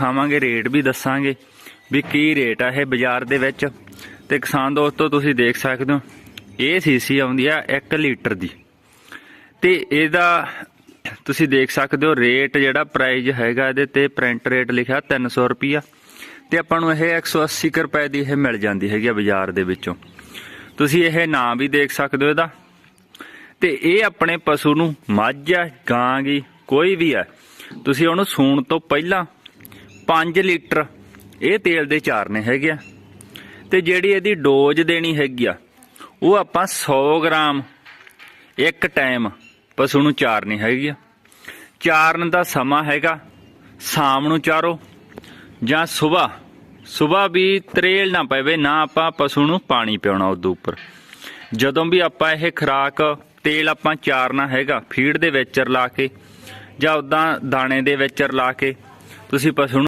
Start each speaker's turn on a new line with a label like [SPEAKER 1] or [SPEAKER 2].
[SPEAKER 1] ਖਾਵਾਂਗੇ ਰੇਟ ਵੀ ਦੱਸਾਂਗੇ ਵੀ ਕੀ ਰੇਟ ਆ ਇਹ ਬਾਜ਼ਾਰ ਦੇ ਵਿੱਚ। ਤੇ ਕਿਸਾਨ ਦੋਸਤੋ, ਤੁਸੀਂ ਦੇਖ ਸਕਦੇ ਹੋ, ਇਹ ਸੀਸੀ ਆਉਂਦੀ ਆ 1 ਲੀਟਰ ਦੀ। ਤੇ ਇਹਦਾ ਤੁਸੀਂ ਦੇਖ ਸਕਦੇ ਹੋ ਰੇਟ ਜਿਹੜਾ ਪ੍ਰਾਈਸ ਹੈਗਾ ਇਹਦੇ ਤੇ ਪ੍ਰਿੰਟ ਰੇਟ ਲਿਖਿਆ 300 ਰੁਪਿਆ ਤੇ ਆਪਾਂ ਨੂੰ ਇਹ 180 ਕੁ ਰੁਪਏ ਦੀ ਇਹ ਮਿਲ ਜਾਂਦੀ ਹੈਗੀ ਆ ਬਾਜ਼ਾਰ ਦੇ ਵਿੱਚੋਂ। ਤੁਸੀਂ ਇਹ ਨਾਂ ਵੀ ਦੇਖ ਸਕਦੇ ਹੋ ਇਹਦਾ। ਤੇ ਇਹ ਆਪਣੇ ਪਸ਼ੂ ਨੂੰ ਮੱਝ ਆ ਗਾਂ ਗੀ ਕੋਈ ਵੀ ਆ, ਤੁਸੀਂ ਉਹਨੂੰ ਸੂਣ ਤੋਂ ਪਹਿਲਾਂ 5 ਲੀਟਰ। ਇਹ ਤੇਲ ਦੇ ਚਾਰਨੇ ਹੈਗੇ ਆ। ਤੇ ਜਿਹੜੀ ਇਹਦੀ ਡੋਜ਼ ਦੇਣੀ ਹੈਗੀ ਆ, ਉਹ ਆਪਾਂ 100 ਗ੍ਰਾਮ। ਇੱਕ ਟਾਈਮ ਪਸ਼ੂ ਨੂੰ ਚਾਰਨੀ ਹੈਗੀ ਆ। ਚਾਰਨ ਦਾ ਸਮਾਂ ਹੈਗਾ ਸ਼ਾਮ ਨੂੰ ਚਾਰੋ, ਜਾਂ ਸਵੇਰ ਸਵੇਰ ਵੀ ਤਰੇਲ ਨਾ ਪਵੇ, ਨਾ ਆਪਾਂ ਪਸ਼ੂ ਨੂੰ ਪਾਣੀ ਪਿਉਣਾ ਉਦੋਂ ਉੱਪਰ। ਜਦੋਂ ਵੀ ਆਪਾਂ ਇਹ ਖਰਾਕ, ਤੇਲ ਆਪਾਂ ਚਾਰਨਾ ਹੈਗਾ, ਫੀਡ ਦੇ ਵਿੱਚ ਰਲਾ ਕੇ ਜਾਂ ਉਦਾਂ ਦਾਣੇ ਦੇ ਵਿੱਚ ਰਲਾ ਕੇ, ਤੁਸੀਂ ਪਸ਼ੂ ਨੂੰ